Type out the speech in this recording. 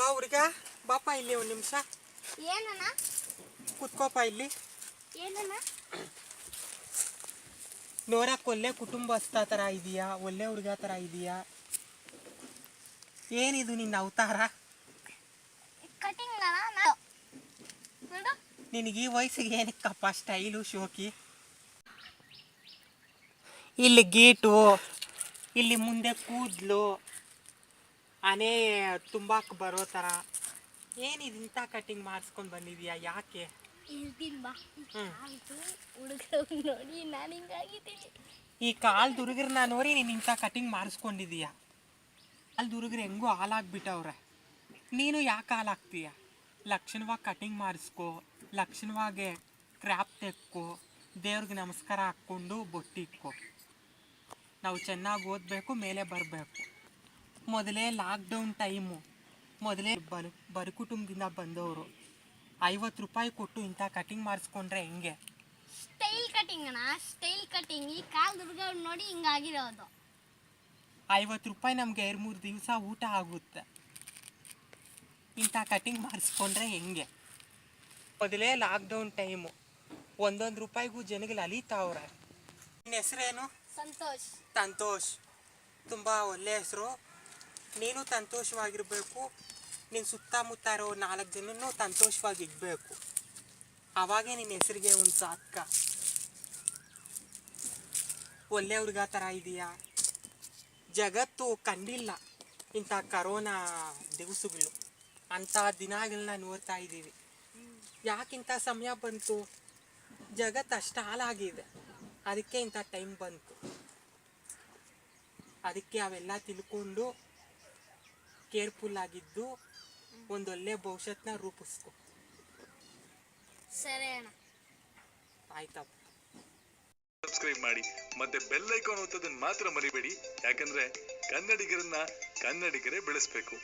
ಈಗ ಬಾಪ ಇಲ್ಲಿ ಒಂದು ನಿಮಿಷ. ಏನಣ್ಣ? ಕುತ್ಕೋಪ ಇಲ್ಲಿ. ಏನಣ್ಣ? ನೋಡಕ್ ಒಳ್ಳೆ ಕುಟುಂಬಸ್ಥ ಥರ ಇದೆಯಾ? ಒಳ್ಳೆ ಹುಡುಗ ಥರ ಇದೆಯಾ? ಏನಿದು ನಿನ್ನ ಅವತಾರ? ನಿನಗೆ ಈ ವಯಸ್ಸಿಗೆ ಏನಕ್ಕಪ್ಪ ಸ್ಟೈಲು ಶೋಕಿ? ಇಲ್ಲಿ ಗೇಟು ಇಲ್ಲಿ ಮುಂದೆ ಕೂದಲು. ಆನೆ ತುಂಬಾಕ್ ಬರೋ ಥರ ಏನಿದು ಇಂಥ ಕಟಿಂಗ್ ಮಾಡಿಸ್ಕೊಂಡು ಬಂದಿದ್ಯಾ? ಯಾಕೆ? ಬಾ. ನೋಡಿ ನಾನು ಹಿಂಗಾಗಿದ್ದೀನಿ. ಈ ಕಾಲ್ ದುರ್ಗರನ್ನ ನೋಡಿ ನೀನು ಇಂಥ ಕಟಿಂಗ್ ಮಾಡಿಸ್ಕೊಂಡಿದೀಯ? ಅಲ್ಲಿ ದುರ್ಗರ್ ಹೆಂಗೂ ಹಾಲಾಗ್ಬಿಟ್ಟವ್ರೆ. ನೀನು ಯಾಕೆ ಹಾಲಾಗ್ತೀಯ? ಲಕ್ಷಣವಾಗಿ ಕಟಿಂಗ್ ಮಾಡಿಸ್ಕೊ ಲಕ್ಷಣವಾಗೆ ಕ್ರಾಪ್ ತೆಕ್ಕೋ ದೇವ್ರಿಗೆ ನಮಸ್ಕಾರ ಹಾಕ್ಕೊಂಡು ಬೊಟ್ಟಿಕ್ಕೋ ನಾವು ಚೆನ್ನಾಗಿ ಓದಬೇಕು ಮೇಲೆ ಬರಬೇಕು. ಮೊದಲೇ ಲಾಕ್ಡೌನ್ ಟೈಮು ಮೊದಲೇ ಬರು ಬರು ಕುಟುಂಬದಿಂದ ಬಂದವರು. ಐವತ್ತು ರೂಪಾಯಿ ಕೊಟ್ಟು ಇಂಥ ಕಟಿಂಗ್ ಮಾಡಿಸ್ಕೊಂಡ್ರೆ ಹೆಂಗೆ? ಸ್ಟೈಲ್ ಕಟಿಂಗ್ ಅಣ್ಣ ಸ್ಟೈಲ್ ಕಟಿಂಗ್ ಈ ಕಾಲ್ ದುರ್ಗ ನೋಡಿ ಹಿಂಗಾಗಿರೋದು. ಐವತ್ತು ರೂಪಾಯಿ ನಮಗೆ ಎರಡು ಮೂರು ದಿವಸ ಊಟ ಆಗುತ್ತೆ. ಇಂಥ ಕಟಿಂಗ್ ಮಾಡಿಸ್ಕೊಂಡ್ರೆ ಹೆಂಗೆ? ಮೊದಲೇ ಲಾಕ್ಡೌನ್ ಟೈಮು ಒಂದೊಂದು ರೂಪಾಯಿಗೂ ಜನಗಳು ಅಲಿತಾವ್ರೆ. ನಿನ್ನ ಹೆಸರೇನು? ಸಂತೋಷ್. ಸಂತೋಷ್. ತುಂಬ ಒಳ್ಳೆ ಹೆಸರು. ನೀನು ಸಂತೋಷವಾಗಿರಬೇಕು. ನಿನ್ನ ಸುತ್ತಮುತ್ತ ಇರೋ ನಾಲ್ಕು ಜನನು ಸಂತೋಷವಾಗಿ ಅವಾಗೇ ನಿನ್ನ ಹೆಸರಿಗೆ ಒಂದು ಸಾರ್ಥಕ ಒಳ್ಳೆ ಹುಡುಗ ಥರ ಇದೆಯಾ ಜಗತ್ತು ಕಂಡಿಲ್ಲ ಇಂಥ ಕರೋನಾ ದಿವಸಗಳು. ಅಂಥ ದಿನಗಳನ್ನ ನೋಡ್ತಾ ಇದ್ದೀವಿ. ಯಾಕಿಂಥ ಸಮಯ ಬಂತು? ಜಗತ್ತು ಅಷ್ಟು ಹಾಳಾಗಿದೆ. ಅದಕ್ಕೆ ಇಂಥ ಟೈಮ್ ಬಂತು. ಅದಕ್ಕೆ ಅವೆಲ್ಲ ತಿಳ್ಕೊಂಡು ಕೇರ್ಫುಲ್ ಆಗಿದ್ದು ಒಂದೊಳ್ಳೆ ಭವಿಷ್ಯತ್ನ ರೂಪಿಸ್ಕೊ. ಸರಿ ಅಣ್ಣ. ಆಯ್ತಪ್ಪ ಸಬ್ಸ್ಕ್ರೈಬ್ ಮಾಡಿ ಮತ್ತೆ ಬೆಲ್ ಐಕಾನ್ ಒತ್ತೋದನ್ನ ಮಾತ್ರ ಮರಿಬೇಡಿ ಯಾಕಂದ್ರೆ ಕನ್ನಡಿಗರನ್ನ ಕನ್ನಡಿಗರೇ ಬೆಳೆಸ್ಬೇಕು.